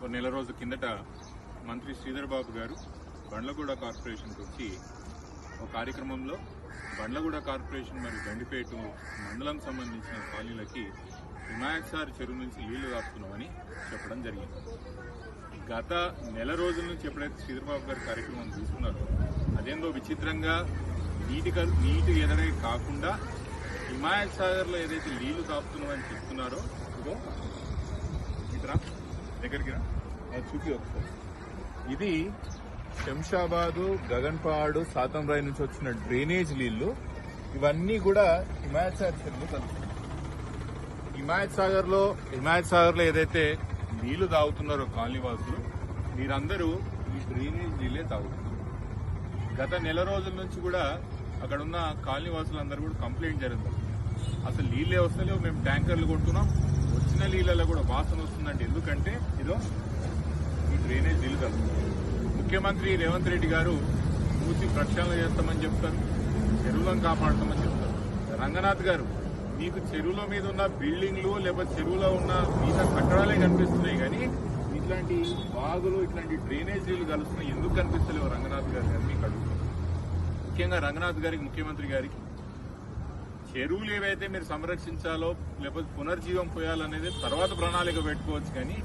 ఒక నెల రోజుల కిందట మంత్రి శ్రీధర్ బాబు గారు బండ్లగూడ కార్పొరేషన్కి వచ్చి ఒక కార్యక్రమంలో బండ్లగూడ కార్పొరేషన్ మరియు గండిపేట మండలం సంబంధించిన కాలనీలకి హిమాయత్సార్ చెరువు నుంచి నీళ్ళు కాపుతున్నామని చెప్పడం జరిగింది. గత నెల రోజుల నుంచి ఎప్పుడైతే శ్రీధర్బాబు గారి కార్యక్రమం తీసుకున్నారో అదేందో విచిత్రంగా నీటి నీటి ఎదరే కాకుండా హిమాయత్ సాగర్లో ఏదైతే నీళ్ళు కాపుతున్నామని చెప్తున్నారో ఇదో. ఇతరా? దగ్గరికి రా అది చూపి ఒకసారి. ఇది శంషాబాదు గగన్పాడు సాతంరాయి నుంచి వచ్చిన డ్రైనేజ్ నీళ్ళు. ఇవన్నీ కూడా హిమాయత్ సాగర్ చెరువులో కలుస్తున్నాయి హిమాయత్ సాగర్లో హిమాయత్ సాగర్లో ఏదైతే నీళ్ళు తాగుతున్నారో కాలనీ వాసులు మీరందరూ ఈ డ్రైనేజ్ నీళ్ళే తాగుతున్నారు. గత నెల రోజుల నుంచి కూడా అక్కడ ఉన్న కాలనీ వాసులందరూ కూడా కంప్లైంట్ జరిగింది అసలు నీళ్ళే వస్తలేవు మేము ట్యాంకర్లు కొంటున్నాం వచ్చిన నీళ్ళలో కూడా వాసన వస్తుందండి. ఎందుకంటే ఇదో ఈ డ్రైనేజ్ నిలుదల ముఖ్యమంత్రి రేవంత్ రెడ్డి గారు మూసి ప్రక్షాళన చేస్తామని చెప్తారు చెరువులను కాపాడుతామని చెప్తారు. రంగనాథ్ గారు మీకు చెరువుల మీద ఉన్న బిల్డింగ్లు లేకపోతే చెరువులో ఉన్న మీద కట్టడాలే కనిపిస్తున్నాయి కానీ ఇట్లాంటి బాగులు ఇట్లాంటి డ్రైనేజ్ నీళ్ళు కలుస్తున్నాయి. ఎందుకు కనిపిస్తలేవు రంగనాథ్ గారు అని మీకు అడుగుతున్నాను ముఖ్యంగా రంగనాథ్ గారికి ముఖ్యమంత్రి గారికి చెరువులు ఏవైతే మీరు సంరక్షించాలో లేకపోతే పునర్జీవం పోయాలనేది తర్వాత ప్రణాళిక పెట్టుకోవచ్చు కానీ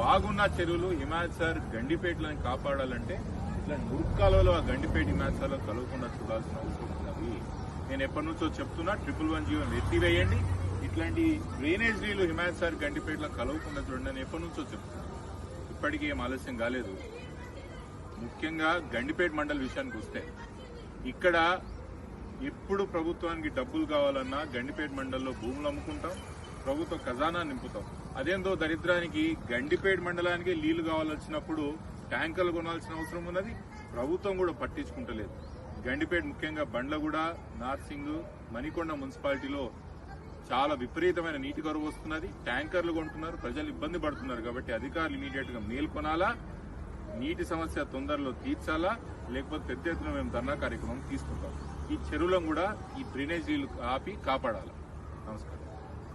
బాగున్న చెరువులు హిమాచార్ గండిపేటలను కాపాడాలంటే ఇట్లా నుర్కాలలో ఆ గండిపేట హిమాచార్లో కలవకుండా చూడాల్సిన అవసరం ఉన్నది నేను ఎప్పటి నుంచో చెప్తున్నా ట్రిపుల్ వన్ జీవో ఎత్తివేయండి. ఇట్లాంటి డ్రైనేజ్ నీళ్ళు హిమాచార్ గండిపేటలో కలవకుండా చూడండి నేను ఎప్పటి నుంచో చెప్తున్నా. ఇప్పటికీ ఏం ఆలస్యం కాలేదు. ముఖ్యంగా గండిపేట మండల విషయానికి వస్తే ఇక్కడ ఎప్పుడు ప్రభుత్వానికి డబ్బులు కావాలన్నా గండిపేట మండలంలో భూములు అమ్ముకుంటాం ప్రభుత్వ ఖజానా నింపుతాం. అదేందో దరిద్రానికి గండిపేట మండలానికి నీళ్ళు కావాల్సినప్పుడు ట్యాంకర్లు కొనాల్సిన అవసరం ఉన్నది ప్రభుత్వం కూడా పట్టించుకుంటలేదు. గండిపేట ముఖ్యంగా బండ్లగూడ నార్సింగ్ మణికొండ మున్సిపాలిటీలో చాలా విపరీతమైన నీటి కరువు వస్తున్నది. ట్యాంకర్లు కొంటున్నారు ప్రజలు ఇబ్బంది పడుతున్నారు కాబట్టి అధికారులు ఇమీడియట్గా మేల్కొనాలా నీటి సమస్య తొందరలో తీర్చాలా లేకపోతే పెద్ద ఎత్తున మేము ధర్నా కార్యక్రమం తీసుకుంటాం. ఈ చెరువులను కూడా ఈ డ్రైనేజీలు నీళ్ళు ఆపి కాపాడాలి. నమస్కారం.